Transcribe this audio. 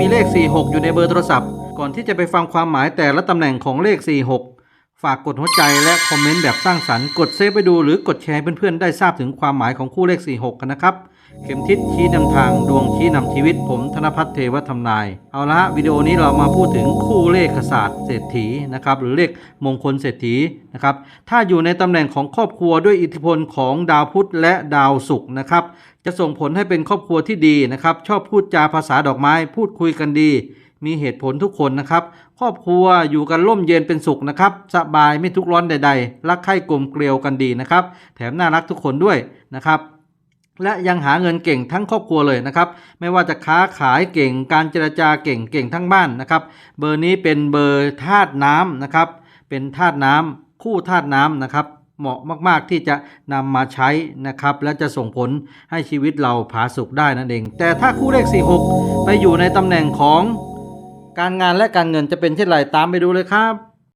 มีเลข 46 อยู่ในเบอร์โทรศัพท์ ก่อนที่จะไปฟังความหมายแต่ละตำแหน่งของเลข 46 ฝากกดหัวใจและคอมเมนต์แบบสร้างสรรค์กดเซฟไปดูหรือกดแชร์เพื่อนๆได้ทราบถึงความหมายของคู่เลข 46 กันนะครับ เข็มทิศชี้นำทางดวงชี้นำชีวิตผมธนพัฒน์เทวทำนาย เอาละฮะวิดีโอนี้เรามาพูดถึงคู่เลขศาสตร์เศรษฐีนะครับหรือเลขมงคลเศรษฐีนะครับถ้าอยู่ในตำแหน่งของครอบครัวด้วยอิทธิพลของดาวพุธและดาวศุกร์นะครับจะส่งผลให้เป็นครอบครัวที่ดีนะครับชอบพูดจาภาษาดอกไม้พูดคุยกันดี มีเหตุผลทุกคนนะครับ ครอบครัวอยู่กันร่มเย็นเป็นสุขนะครับสบายไม่ทุกร้อนใด ๆ รักใคร่กลมเกลียวกันดีนะครับ แถมน่ารักทุกคนด้วยนะครับและยังหาเงินเก่งทั้งครอบครัวเลยนะครับ ไม่ว่าจะค้าขายเก่งการเจรจาเก่งเก่งทั้งบ้านนะครับ เบอร์นี้เป็นเบอร์ธาตุน้ำนะครับ เป็นธาตุน้ำคู่ธาตุน้ำนะครับ เหมาะมากๆที่จะนำมาใช้นะครับ และจะส่งผลให้ชีวิตเราผาสุกได้นั่นเอง แต่ถ้าคู่เลข 46 ไปอยู่ในตำแหน่งของ การงานและการเงินจะเป็นเช่นไรตามไปดูเลยครับ